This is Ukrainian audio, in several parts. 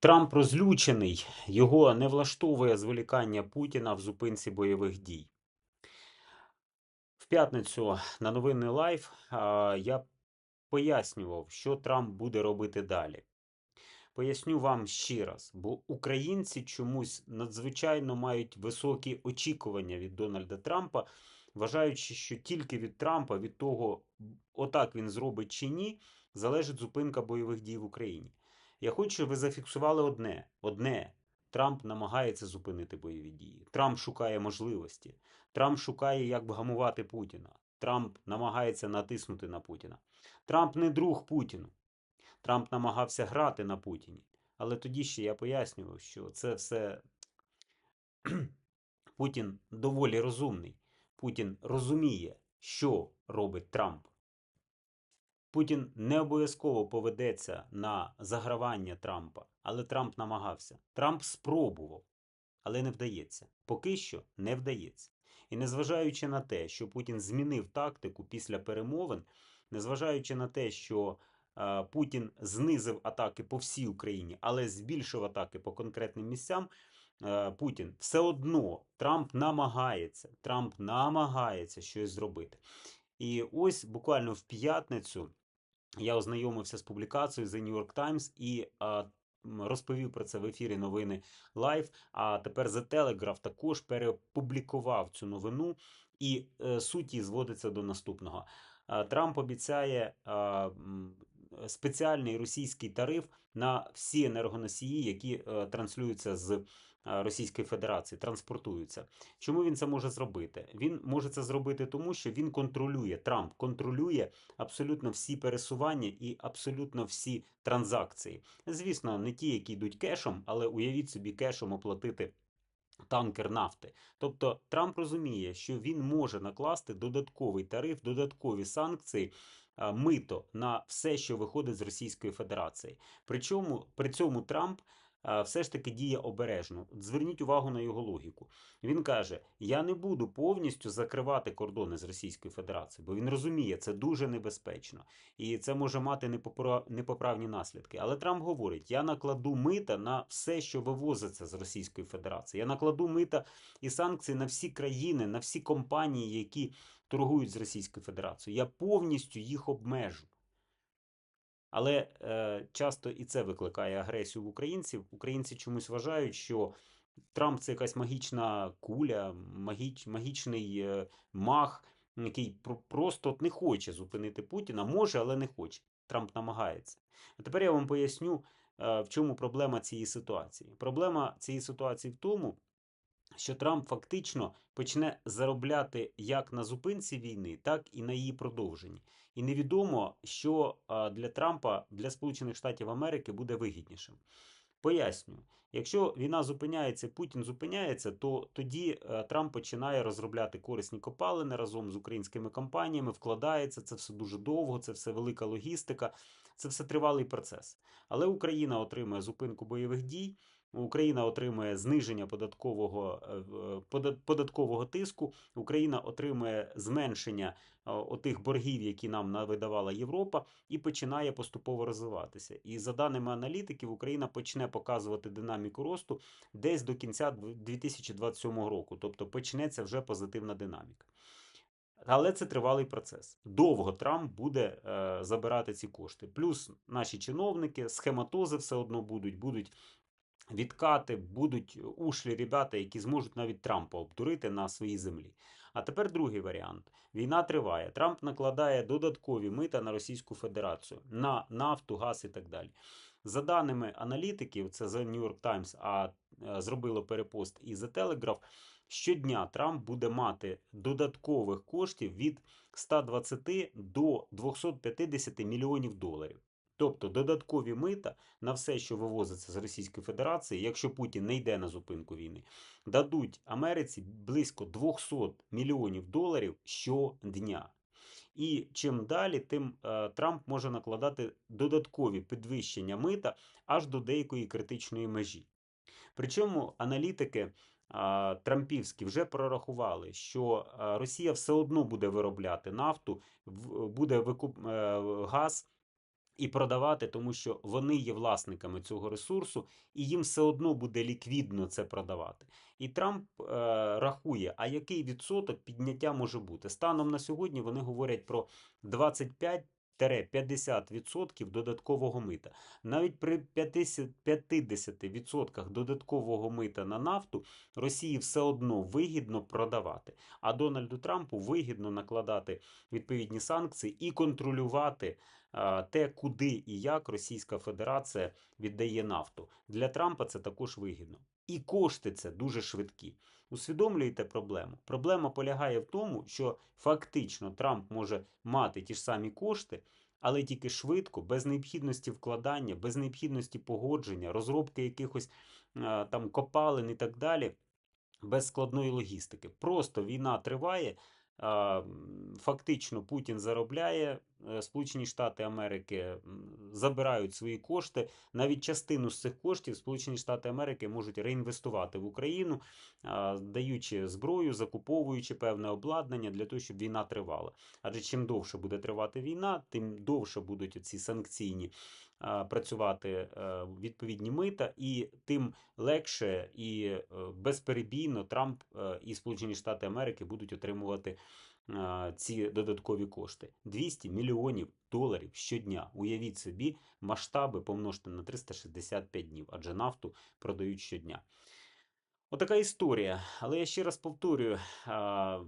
Трамп розлючений, його не влаштовує зволікання Путіна в зупинці бойових дій. В п'ятницю на новинний лайв я пояснював, що Трамп буде робити далі. Поясню вам ще раз, бо українці чомусь надзвичайно мають високі очікування від Дональда Трампа, вважаючи, що тільки від Трампа, від того, отак він зробить чи ні, залежить зупинка бойових дій в Україні. Я хочу, щоб ви зафіксували одне: одне. Трамп намагається зупинити бойові дії. Трамп шукає можливості. Трамп шукає, як вгамувати Путіна. Трамп намагається натиснути на Путіна. Трамп не друг Путіну. Трамп намагався грати на Путіні. Але тоді ще я пояснював, що це все Путін доволі розумний. Путін розуміє, що робить Трамп. Путін не обов'язково поведеться на загравання Трампа, але Трамп намагався. Трамп спробував, але не вдається. Поки що не вдається. І незважаючи на те, що Путін змінив тактику після перемовин, незважаючи на те, що е, Путін знизив атаки по всій Україні, але збільшив атаки по конкретним місцям. е, Путін все одно Трамп намагається, Трамп намагається щось зробити. І ось буквально в п'ятницю я ознайомився з публікацією The New York Times і розповів про це в ефірі новини Live. А тепер The Telegraph також перепублікував цю новину, і е, суть її зводиться до наступного. А, Трамп обіцяє спеціальний російський тариф на всі енергоносії, які е, транслюються з е, Російської Федерації, транспортуються. Чому він це може зробити? Він може це зробити тому, що він контролює Трамп контролює абсолютно всі пересування і абсолютно всі транзакції. Звісно, не ті, які йдуть кешом, але уявіть собі кешом оплатити. Танкер нафти. Тобто Трамп розуміє, що він може накласти додатковий тариф, додаткові санкції, мито на все, що виходить з Російської Федерації. Причому при цьому Трамп все ж таки діє обережно. Зверніть увагу на його логіку. Він каже: Я не буду повністю закривати кордони з Російською Федерацією, бо він розуміє, це дуже небезпечно і це може мати непопра- непоправні наслідки. Але Трамп говорить: я накладу мита на все, що вивозиться з Російської Федерації. Я накладу мита і санкції на всі країни, на всі компанії, які торгують з Російською Федерацією. Я повністю їх обмежу. Але е, часто і це викликає агресію в українців. Українці чомусь вважають, що Трамп це якась магічна куля, магіч, магічний е, маг, який про- просто не хоче зупинити Путіна. Може, але не хоче. Трамп намагається. А тепер я вам поясню, е, в чому проблема цієї ситуації. Проблема цієї ситуації в тому, що Трамп фактично почне заробляти як на зупинці війни, так і на її продовженні. І невідомо, що для Трампа, для Сполучених Штатів Америки буде вигіднішим. Пояснюю, якщо війна зупиняється, Путін зупиняється, то тоді е, Трамп починає розробляти корисні копалини разом з українськими компаніями, вкладається це все дуже довго, це все велика логістика, це все тривалий процес. Але Україна отримує зупинку бойових дій. Україна отримує зниження податкового е, податкового тиску. Україна отримує зменшення е, отих боргів, які нам навидавала Європа, і починає поступово розвиватися. І за даними аналітиків, Україна почне показувати динаміку росту десь до кінця дв- 2027 року, тобто почнеться вже позитивна динаміка. Але це тривалий процес. Довго Трамп буде е, забирати ці кошти. Плюс наші чиновники, схематози все одно будуть, будуть відкати, будуть ушлі ребята, які зможуть навіть Трампа обдурити на своїй землі. А тепер другий варіант: війна триває. Трамп накладає додаткові мита на Російську Федерацію, на нафту, газ і так далі. За даними аналітиків, це The New York Times, а зробило перепост і The Telegraph, щодня Трамп буде мати додаткових коштів від 120 до 250 мільйонів доларів. Тобто додаткові мита на все, що вивозиться з Російської Федерації, якщо Путін не йде на зупинку війни, дадуть Америці близько 200 мільйонів доларів щодня. І чим далі, тим е, Трамп може накладати додаткові підвищення мита аж до деякої критичної межі. Причому аналітики трампівські вже прорахували, що Росія все одно буде виробляти нафту, буде викуп, е, газ і продавати, тому що вони є власниками цього ресурсу, і їм все одно буде ліквідно це продавати. І Трамп е, рахує, а який відсоток підняття може бути. Станом на сьогодні вони говорять про 25 50% додаткового мита. Навіть при 50%, 50% додаткового мита на нафту Росії все одно вигідно продавати. А Дональду Трампу вигідно накладати відповідні санкції і контролювати те, куди і як Російська Федерація віддає нафту. Для Трампа це також вигідно. І кошти це дуже швидкі. Усвідомлюєте проблему? Проблема полягає в тому, що фактично Трамп може мати ті ж самі кошти, але тільки швидко, без необхідності вкладання, без необхідності погодження, розробки якихось а, там копалин і так далі, без складної логістики. Просто війна триває. Фактично Путін заробляє, е, Сполучені Штати Америки забирають свої кошти. Навіть частину з цих коштів Сполучені Штати Америки можуть реінвестувати в Україну, даючи зброю, закуповуючи певне обладнання для того, щоб війна тривала. Адже чим довше буде тривати війна, тим довше будуть ці санкційні працювати е, відповідні мита, і тим легше і е, безперебійно Трамп е, і Сполучені Штати Америки будуть отримувати е, ці додаткові кошти. 200 мільйонів доларів щодня. Уявіть собі, масштаби помножте на 365 днів, адже нафту продають щодня. Отака історія. Але я ще раз повторюю: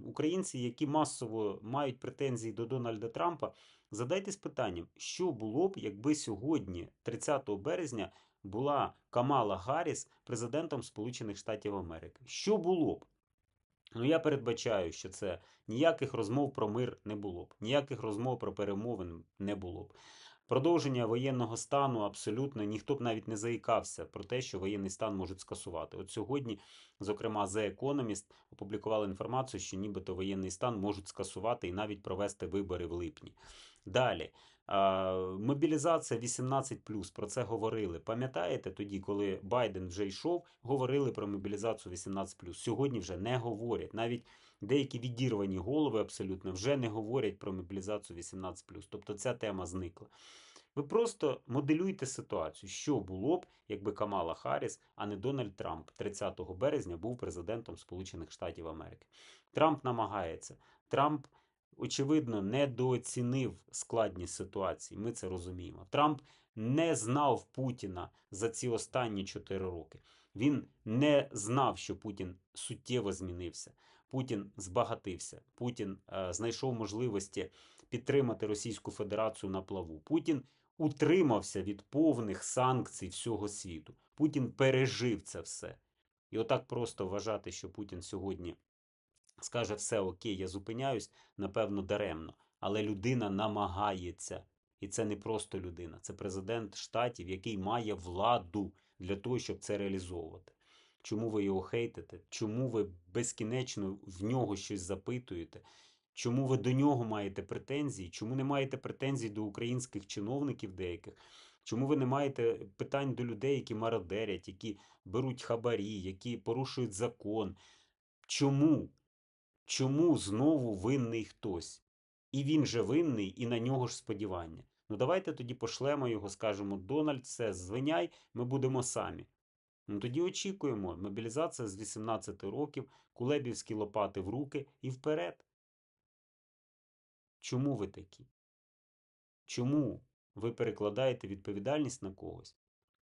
українці, які масово мають претензії до Дональда Трампа, задайтесь питанням, що було б, якби сьогодні, 30 березня, була Камала Гарріс президентом Сполучених Штатів Америки. Що було б? Ну, я передбачаю, що це ніяких розмов про мир не було б, ніяких розмов про перемовин не було б. Продовження воєнного стану абсолютно ніхто б навіть не заїкався про те, що воєнний стан можуть скасувати. От сьогодні, зокрема, The Economist опублікували інформацію, що нібито воєнний стан можуть скасувати і навіть провести вибори в липні. Далі. Мобілізація 18+, про це говорили. Пам'ятаєте тоді, коли Байден вже йшов, говорили про мобілізацію 18+. Сьогодні вже не говорять. Навіть деякі відірвані голови абсолютно вже не говорять про мобілізацію 18+. Тобто ця тема зникла. Ви просто моделюйте ситуацію, що було б, якби Камала Харріс, а не Дональд Трамп 30 березня був президентом Сполучених Штатів Америки. Трамп намагається. Трамп, очевидно, недооцінив складність ситуації. Ми це розуміємо. Трамп не знав Путіна за ці останні 4 роки. Він не знав, що Путін суттєво змінився. Путін збагатився. Путін е, знайшов можливості підтримати Російську Федерацію на плаву. Путін утримався від повних санкцій всього світу. Путін пережив це все. І отак просто вважати, що Путін сьогодні скаже все окей, я зупиняюсь, напевно, даремно. Але людина намагається. І це не просто людина, це президент штатів, який має владу для того, щоб це реалізовувати. Чому ви його хейтите? Чому ви безкінечно в нього щось запитуєте? Чому ви до нього маєте претензії? Чому не маєте претензій до українських чиновників деяких? Чому ви не маєте питань до людей, які мародерять, які беруть хабарі, які порушують закон? Чому? Чому знову винний хтось? І він же винний, і на нього ж сподівання. Ну давайте тоді пошлемо його, скажемо: Дональд, все, звиняй, ми будемо самі. Ну тоді очікуємо. Мобілізація з 18 років, кулебівські лопати в руки і вперед. Чому ви такі? Чому ви перекладаєте відповідальність на когось?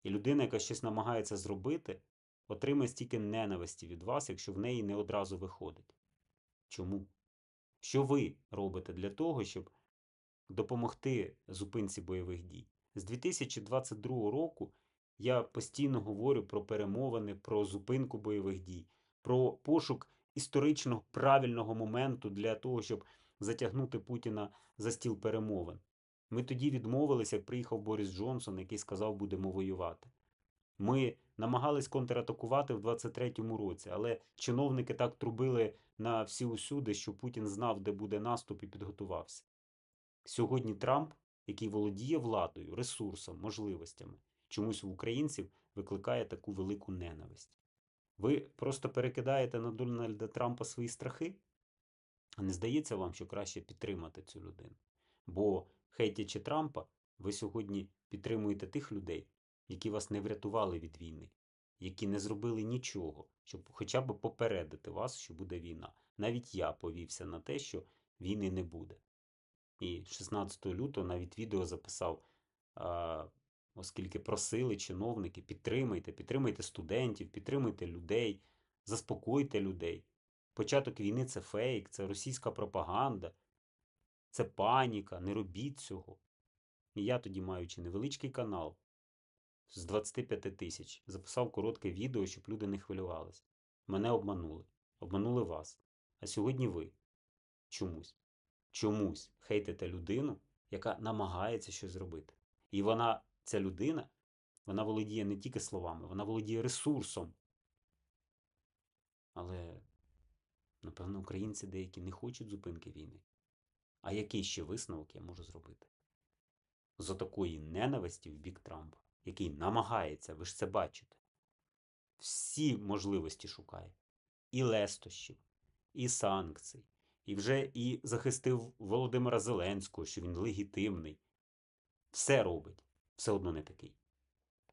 І людина, яка щось намагається зробити, отримає стільки ненависті від вас, якщо в неї не одразу виходить. Чому? Що ви робите для того, щоб допомогти зупинці бойових дій? З 2022 року я постійно говорю про перемовини, про зупинку бойових дій, про пошук історично правильного моменту для того, щоб затягнути Путіна за стіл перемовин. Ми тоді відмовилися, як приїхав Борис Джонсон, який сказав, будемо воювати. Ми намагались контратакувати в 23-му році, але чиновники так трубили на всі усюди, що Путін знав, де буде наступ і підготувався. Сьогодні Трамп, який володіє владою, ресурсом, можливостями, чомусь у українців викликає таку велику ненависть. Ви просто перекидаєте на Дональда Трампа свої страхи? А не здається вам, що краще підтримати цю людину? Бо, хейтячи Трампа, Ви сьогодні підтримуєте тих людей, які вас не врятували від війни, які не зробили нічого, щоб хоча б попередити вас, що буде війна. Навіть я повівся на те, що війни не буде. І 16 лютого навіть відео записав, оскільки просили чиновники, підтримайте, підтримайте студентів, підтримуйте людей, заспокойте людей. Початок війни це фейк, це російська пропаганда, це паніка, не робіть цього. І я тоді, маючи невеличкий канал з 25 тисяч, записав коротке відео, щоб люди не хвилювалися. Мене обманули. Обманули вас. А сьогодні ви чомусь, чомусь хейтите людину, яка намагається щось зробити. І вона, ця людина, вона володіє не тільки словами, вона володіє ресурсом. Але, напевно, українці деякі не хочуть зупинки війни. А який ще висновок я можу зробити? З отакої ненависті в бік Трампа, який намагається, ви ж це бачите, всі можливості шукає. І лестощів, і санкцій, і вже і захистив Володимира Зеленського, що він легітимний. Все робить, все одно не такий.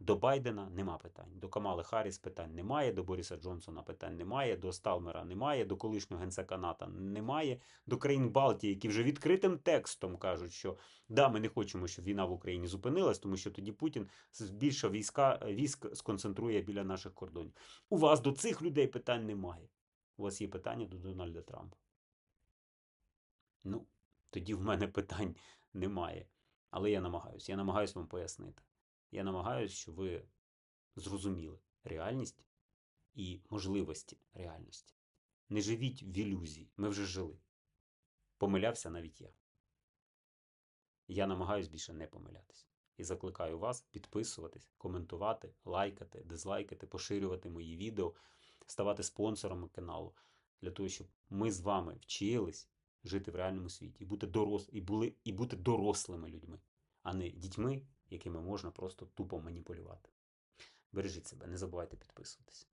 До Байдена нема питань, до Камали Харріс питань немає, до Боріса Джонсона питань немає, до Сталмера немає, до колишнього генсека НАТО немає, до країн Балтії, які вже відкритим текстом кажуть, що да, ми не хочемо, щоб війна в Україні зупинилась, тому що тоді Путін більше війська військ сконцентрує біля наших кордонів. У вас до цих людей питань немає. У вас є питання до Дональда Трампа. Ну, тоді в мене питань немає. Але я намагаюся. Я намагаюся вам пояснити. Я намагаюся, щоб ви зрозуміли реальність і можливості реальності. Не живіть в ілюзії. Ми вже жили. Помилявся навіть я. Я намагаюсь більше не помилятися. І закликаю вас підписуватись, коментувати, лайкати, дизлайкати, поширювати мої відео, ставати спонсорами каналу, для того, щоб ми з вами вчились жити в реальному світі і бути, дорос... і були... і бути дорослими людьми, а не дітьми, якими можна просто тупо маніпулювати. Бережіть себе, не забувайте підписуватись.